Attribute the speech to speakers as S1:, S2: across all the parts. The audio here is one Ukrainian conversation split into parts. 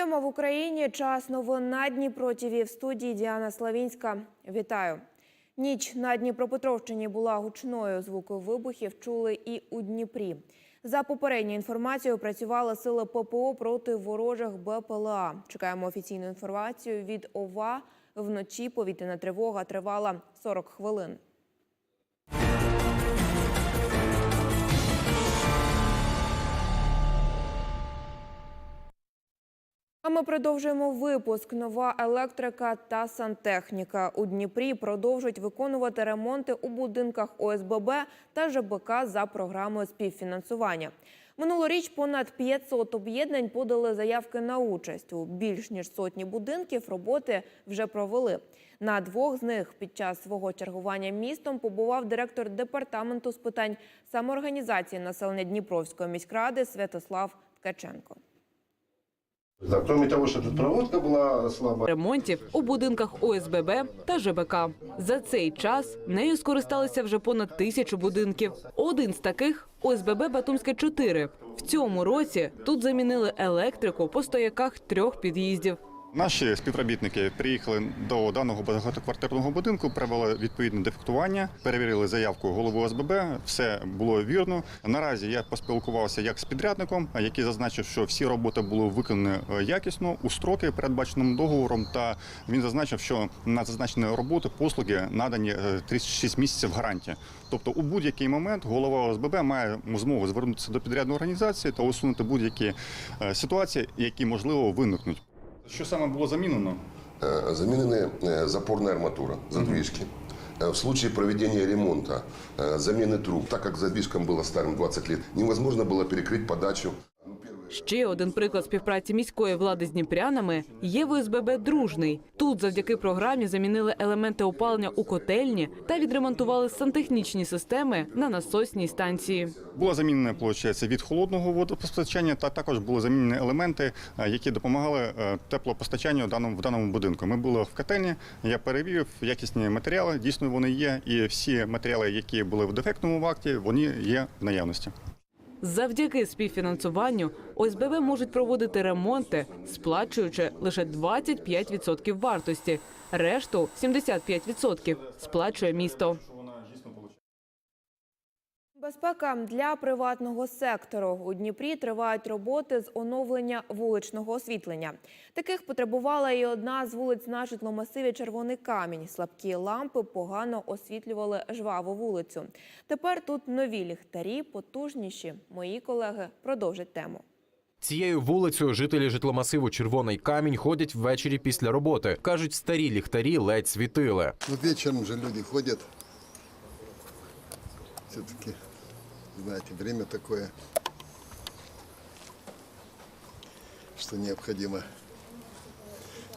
S1: Сьома в Україні. Час новин на Дніпро в студії Діана Славінська. Вітаю. Ніч на Дніпропетровщині була гучною. Звуки вибухів чули і у Дніпрі. За попередньою інформацією працювали сили ППО проти ворожих БПЛА. Чекаємо офіційну інформацію від ОВА. Вночі повітряна тривога тривала 40 хвилин. Ми продовжуємо випуск. Нова електрика та сантехніка у Дніпрі продовжують виконувати ремонти у будинках ОСББ та ЖБК за програмою співфінансування. Минулоріч понад 500 об'єднань подали заявки на участь. У більш ніж сотні будинків роботи вже провели. На двох з них під час свого чергування містом побував директор департаменту з питань самоорганізації населення Дніпровської міськради Святослав Ткаченко.
S2: Да, кроме того, що тут проводка була слаба.
S3: ремонтів у будинках ОСББ та ЖБК. За цей час нею скористалися вже понад тисячу будинків. Один з таких ОСББ Батумське 4. В цьому році тут замінили електрику по стояках трьох під'їздів.
S4: Наші співробітники приїхали до даного багатоквартирного будинку, провели відповідне дефектування, перевірили заявку голови ОСББ. Все було вірно. Наразі я поспілкувався як з підрядником, який зазначив, що всі роботи були виконані е, якісно у строки, передбаченим договором. Та він зазначив, що на зазначені роботи послуги надані е, 36 місяців гарантії. Тобто, у будь-який момент голова ОСББ має змогу звернутися до підрядної організації та усунути будь-які е, ситуації, які можливо виникнуть. Що саме було замінено?
S2: э, заменены э, запорная арматура, задвижки. Э, В случае проведения ремонта, э, замены труб, так как задвижкам было старым 20 лет, невозможно было перекрыть подачу.
S3: Ще один приклад співпраці міської влади з дніпрянами є в ОСББ «Дружний». Тут завдяки програмі замінили елементи опалення у котельні та відремонтували сантехнічні системи на насосній станції.
S4: Була замінена виходить, від холодного водопостачання, та також були замінені елементи, е, які допомагали е, теплопостачанню в даному в даному будинку. Ми були в котельні. Я перевірив якісні матеріали. Дійсно, вони є, і всі матеріали, які були в дефектному акті, вони є в наявності.
S3: Завдяки співфінансуванню ОСББ можуть проводити ремонти, сплачуючи лише 25% вартості. Решту 75% сплачує місто.
S1: Безпека для приватного сектору у Дніпрі тривають роботи з оновлення вуличного освітлення. Таких потребувала і одна з вулиць на житломасиві Червоний камінь. Слабкі лампи погано освітлювали жваву вулицю. Тепер тут нові ліхтарі, потужніші. Мої колеги продовжать тему.
S5: Цією вулицею жителі житломасиву Червоний камінь ходять ввечері після роботи. кажуть, старі ліхтарі ледь світили.
S6: Ну, вечером же люди ходят. Все-таки, знаете, время такое, что необходимо.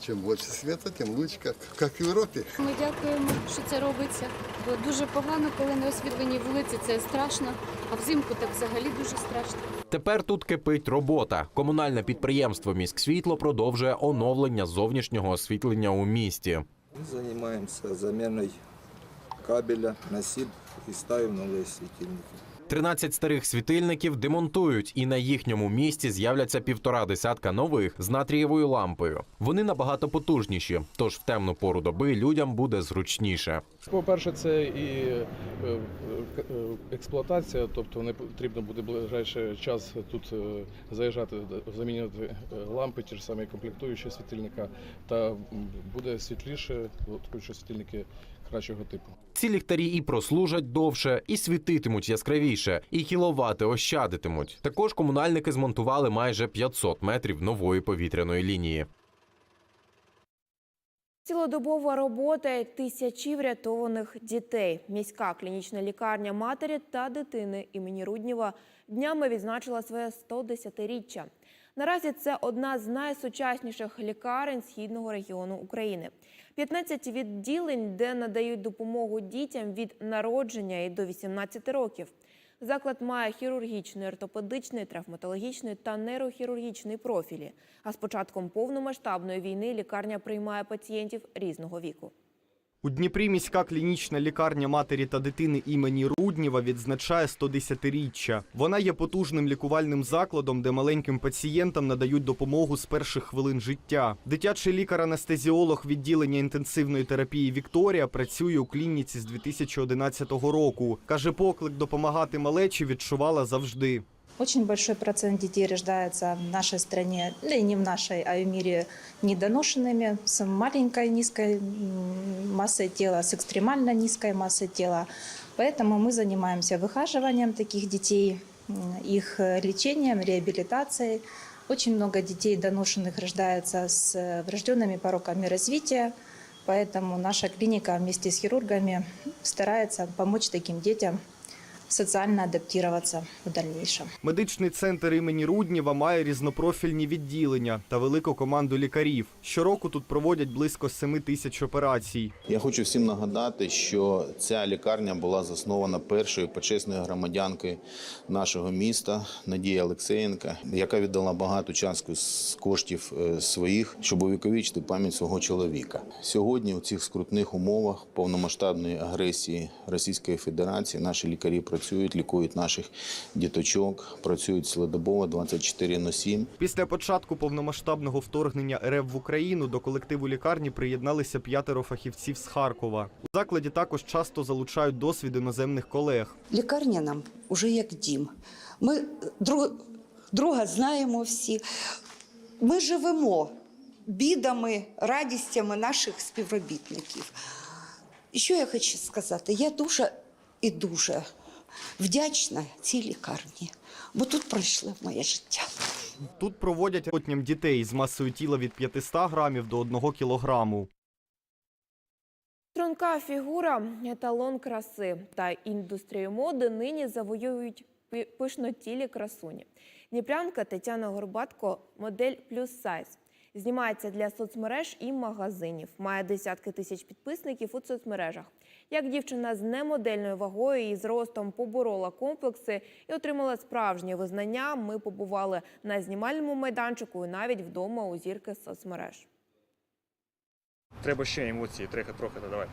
S6: Чем больше света, тем лучше, как, как в Европе.
S7: Ми дякуємо, що це робиться. Бо дуже погано, коли на освітленій вулиці це страшно, а взимку так взагалі дуже страшно.
S5: Тепер тут кипить робота. Комунальне підприємство Міськсвітло продовжує оновлення зовнішнього освітлення у місті.
S8: Мы занимаемся заменой кабеля, насип и ставим новые светильники.
S5: 13 старих світильників демонтують, і на їхньому місці з'являться півтора десятка нових з натрієвою лампою. Вони набагато потужніші, тож в темну пору доби людям буде зручніше.
S9: По-перше, це і е, е, е, експлуатація, тобто не потрібно буде ближайший час тут заїжджати, замінювати лампи, ті ж самі комплектуючі світильника, та буде світліше, от, світильники кращого типу.
S5: Ці ліхтарі і прослужать довше, і світитимуть яскравіше, і кіловати ощадитимуть. Також комунальники змонтували майже 500 метрів нової повітряної лінії.
S1: Цілодобова робота тисячі врятованих дітей. Міська клінічна лікарня матері та дитини імені Руднєва днями відзначила своє 110-річчя. Наразі це одна з найсучасніших лікарень східного регіону України. 15 відділень, де надають допомогу дітям від народження і до 18 років. Заклад має хірургічний, ортопедичний, травматологічний та нейрохірургічний профілі. А з початком повномасштабної війни лікарня приймає пацієнтів різного віку.
S10: У Дніпрі міська клінічна лікарня матері та дитини імені Рудніва відзначає 110-річчя. Вона є потужним лікувальним закладом, де маленьким пацієнтам надають допомогу з перших хвилин життя. Дитячий лікар-анестезіолог відділення інтенсивної терапії Вікторія працює у клініці з 2011 року. Каже, поклик допомагати малечі відчувала завжди.
S11: Очень большой процент детей рождается в нашей стране, да и не в нашей, а в мире недоношенными, с маленькой низкой массой тела, с экстремально низкой массой тела. Поэтому мы занимаемся выхаживанием таких детей, их лечением, реабилитацией. Очень много детей доношенных рождается с врожденными пороками развития, поэтому наша клиника вместе с хирургами старается помочь таким детям социально адаптироваться в дальнейшем.
S10: Медичний центр імені Рудніва має різнопрофільні відділення та велику команду лікарів. Щороку тут проводять близько 7 тисяч операцій.
S12: Я хочу всім нагадати, що ця лікарня була заснована першою почесною громадянкою нашого міста Надія Олексеєнка, яка віддала багато частку з коштів е, своїх, щоб увіковічити пам'ять свого чоловіка. Сьогодні у цих скрутних умовах повномасштабної агресії Російської Федерації наші лікарі працюють, лікують наших діточок, працюють цілодобово 24 на 7.
S10: Після початку повномасштабного вторгнення РФ в Україну до колективу лікарні приєдналися п'ятеро фахівців з Харкова. У закладі також часто залучають досвід іноземних колег.
S13: Лікарня нам уже як дім. Ми друг, друга знаємо всі. Ми живемо бідами, радістями наших співробітників. І що я хочу сказати? Я дуже і дуже вдячна цій лікарні, бо тут пройшло моє життя.
S10: Тут проводять сотням дітей з масою тіла від 500 грамів до 1 кілограму.
S1: Струнка фігура, еталон краси та індустрію моди нині завоюють пи- пишнотілі красуні. Дніпрянка Тетяна Горбатко модель плюс сайз. Знімається для соцмереж і магазинів. Має десятки тисяч підписників у соцмережах. Як дівчина з немодельною вагою і зростом поборола комплекси і отримала справжнє визнання, ми побували на знімальному майданчику і навіть вдома у зірки з соцмереж.
S14: Треба ще емоції, трохи трохи додавай.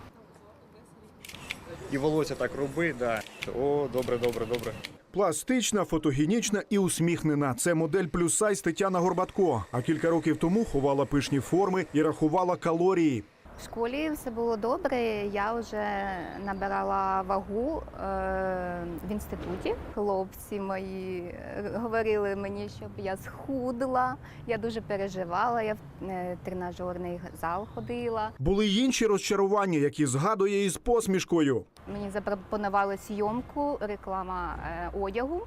S14: І волосся так роби, да. О, добре, добре, добре.
S15: Пластична, фотогенічна і усміхнена. Це модель плюс сайз Тетяна Горбатко. А кілька років тому ховала пишні форми і рахувала калорії.
S16: В школі все було добре. Я вже набирала вагу е, в інституті. Хлопці мої е, говорили мені, щоб я схудла. Я дуже переживала. Я в е, тренажерний зал ходила.
S15: Були й інші розчарування, які згадує із посмішкою.
S16: Мені запропонували зйомку, реклама е, одягу.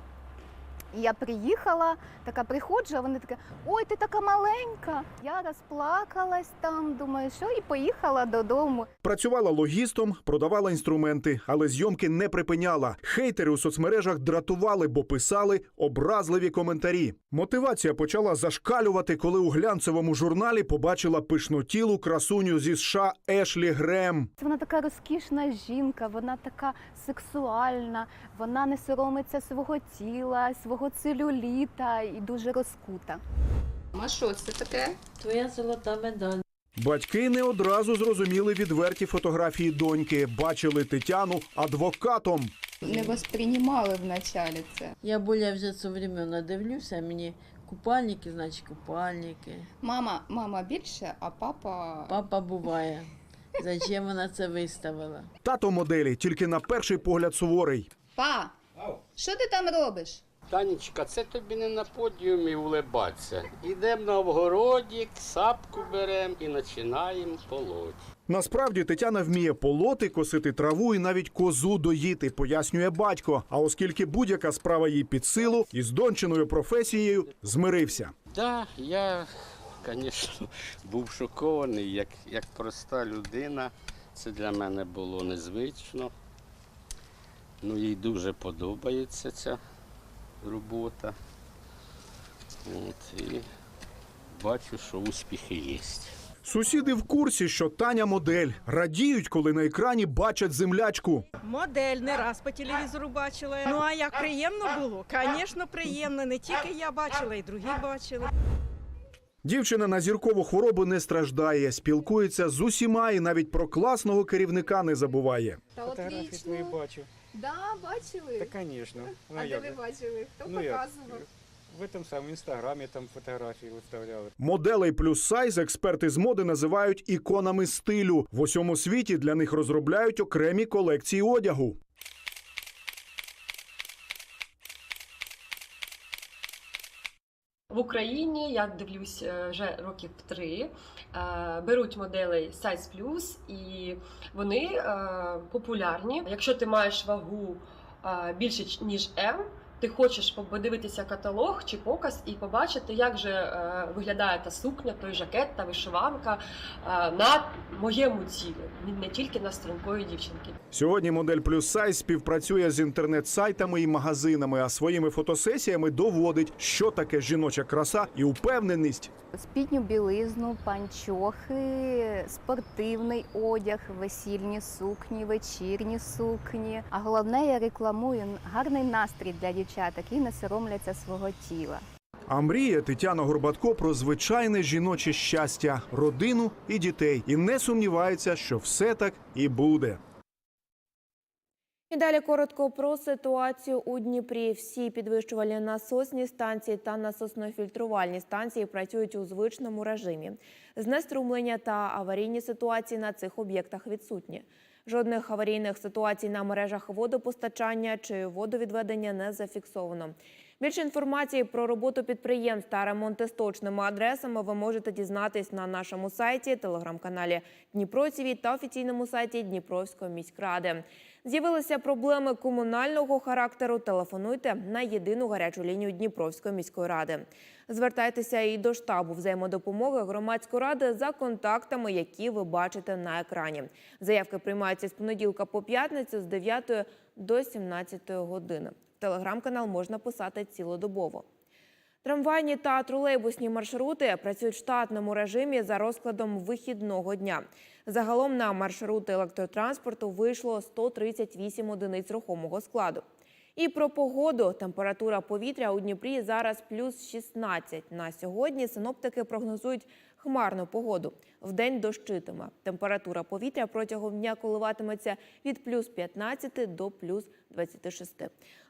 S16: І я приїхала, така приходжу, а вони таке, ой, ти така маленька. Я розплакалась там, думаю, що і поїхала додому.
S15: Працювала логістом, продавала інструменти, але зйомки не припиняла. Хейтери у соцмережах дратували, бо писали образливі коментарі. Мотивація почала зашкалювати, коли у глянцевому журналі побачила пишнотілу красуню зі США Ешлі Грем.
S16: Вона така розкішна жінка, вона така сексуальна, вона не соромиться свого тіла, свого целюліта і дуже розкута. А що це таке?
S17: Твоя золота медаль.
S15: Батьки не одразу зрозуміли відверті фотографії доньки. Бачили Тетяну адвокатом.
S16: Не восприймали вначалі це.
S17: Я більше вже це времена дивлюся, мені купальники, значить купальники.
S16: Мама, мама більше, а папа.
S17: Папа буває. Зачем вона це виставила?
S15: Тато моделі тільки на перший погляд суворий.
S16: Па, що ти там робиш?
S18: Танечка, це тобі не на подіумі улибатися. Ідемо на огородік, сапку беремо і починаємо полоть.
S15: Насправді Тетяна вміє полоти, косити траву і навіть козу доїти, пояснює батько. А оскільки будь-яка справа їй під силу, із дончиною професією змирився.
S18: Так, да, я, звісно, був шокований, як, як проста людина. Це для мене було незвично. Ну, їй дуже подобається ця робота. От, і бачу, що успіхи є.
S15: Сусіди в курсі, що Таня модель радіють, коли на екрані бачать землячку.
S19: Модель не раз по телевізору бачила. Ну а як приємно було? Звісно, приємно. Не тільки я бачила, і другі бачили.
S15: Дівчина на зіркову хворобу не страждає, спілкується з усіма і навіть про класного керівника не забуває.
S7: Та
S14: Фотографії твої бачу.
S7: Да, бачили?
S14: Та, звісно. Ну,
S7: а де
S14: як
S7: ви бачили? Хто
S14: Ну, як?
S7: показував?
S14: В этом самом інстаграмі там фотографії виставляли.
S15: Моделей плюс сайз експерти з моди називають іконами стилю. В усьому світі для них розробляють окремі колекції одягу.
S20: В Україні я дивлюсь е, вже років три. е, Беруть моделей Size Plus і вони е, популярні. Якщо ти маєш вагу більше ніж М, ти хочеш подивитися каталог чи показ і побачити, як же е, виглядає та сукня, той жакет та вишиванка е, на моєму тілі, не тільки на стрункої дівчинки.
S15: Сьогодні модель плюс сайз співпрацює з інтернет-сайтами і магазинами, а своїми фотосесіями доводить, що таке жіноча краса і упевненість.
S16: Спідню білизну, панчохи, спортивний одяг, весільні сукні, вечірні сукні. А головне, я рекламую гарний настрій для дівчат, які не соромляться свого тіла.
S15: А мріє Тетяна Горбатко про звичайне жіноче щастя, родину і дітей, і не сумнівається, що все так і буде.
S1: І далі коротко про ситуацію у Дніпрі. Всі підвищувальні насосні станції та насосно-фільтрувальні станції працюють у звичному режимі. Знеструмлення та аварійні ситуації на цих об'єктах відсутні. Жодних аварійних ситуацій на мережах водопостачання чи водовідведення не зафіксовано. Більше інформації про роботу підприємств та ремонти з точними адресами ви можете дізнатись на нашому сайті, телеграм-каналі Дніпро ТІВІ та офіційному сайті Дніпровської міськради. З'явилися проблеми комунального характеру. Телефонуйте на єдину гарячу лінію Дніпровської міської ради. Звертайтеся і до штабу взаємодопомоги громадської ради за контактами, які ви бачите на екрані. Заявки приймаються з понеділка по п'ятницю з 9 до 17 години. Телеграм-канал можна писати цілодобово. Трамвайні та тролейбусні маршрути працюють в штатному режимі за розкладом вихідного дня. Загалом на маршрути електротранспорту вийшло 138 одиниць рухомого складу. І про погоду. Температура повітря у Дніпрі зараз плюс 16. На сьогодні синоптики прогнозують хмарну погоду. Вдень дощитиме. Температура повітря протягом дня коливатиметься від плюс 15 до плюс 26.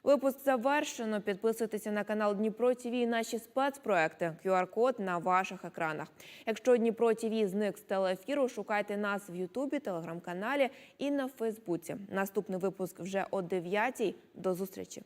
S1: Випуск завершено. Підписуйтеся на канал Дніпро ТІВІ і наші спецпроекти. QR-код на ваших екранах. Якщо Дніпро ТІВІ зник з телеефіру, шукайте нас в Ютубі, телеграм-каналі і на Фейсбуці. Наступний випуск вже о 9 До зустрічі.